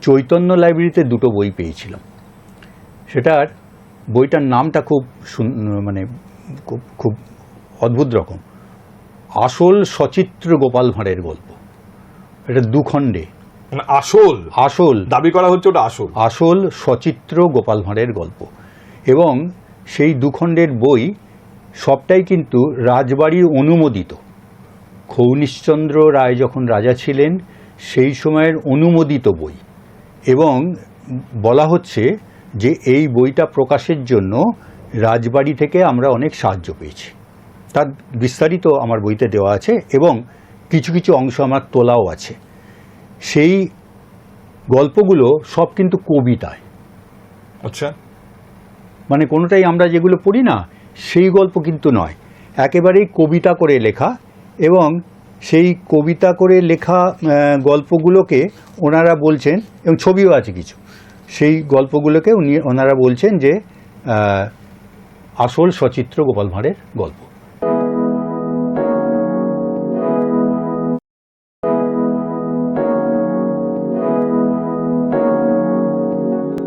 চৈতন্য লাইব্রেরিতে দুটো বই পেয়েছিলাম। সেটার বইটার নামটা খুব মানে খুব খুব অদ্ভুত রকম। আসল সচিত্র গোপাল ভাঁড়ের গল্প। এটা দুখণ্ডে। মানে আসল? আসল। দাবি করা হচ্ছে ওটা আসল। আসল সচিত্র গোপাল ভাঁড়ের গল্প। এবং সেই দুখণ্ডের বই সবটাই কিন্তু রাজবাড়ির অনুমোদিত। খৌনিশচন্দ্র রায় যখন রাজা ছিলেন সেই সময়ের অনুমোদিত বই। এবং বলা হচ্ছে যে এই বইটা প্রকাশের জন্য রাজবাড়ি থেকে আমরা অনেক সাহায্য পেয়েছি। তার বিস্তারিত আমার বইতে দেওয়া আছে এবং কিছু কিছু অংশ আমার তোলাও আছে। সেই গল্পগুলো সব কিন্তু কবিতায়। আচ্ছা। মানে কোনোটাই আমরা যেগুলো পড়ি না সেই গল্প কিন্তু নয়। একেবারেই কবিতা করে লেখা এবং সেই কবিতা করে লেখা গল্পগুলোকে ওনারা বলছেন, এবং ছবিও আছে কিছু, সেই গল্পগুলোকে উনি, ওনারা বলছেন যে আসল সচিত্র গোপাল ভাঁড়ের গল্প।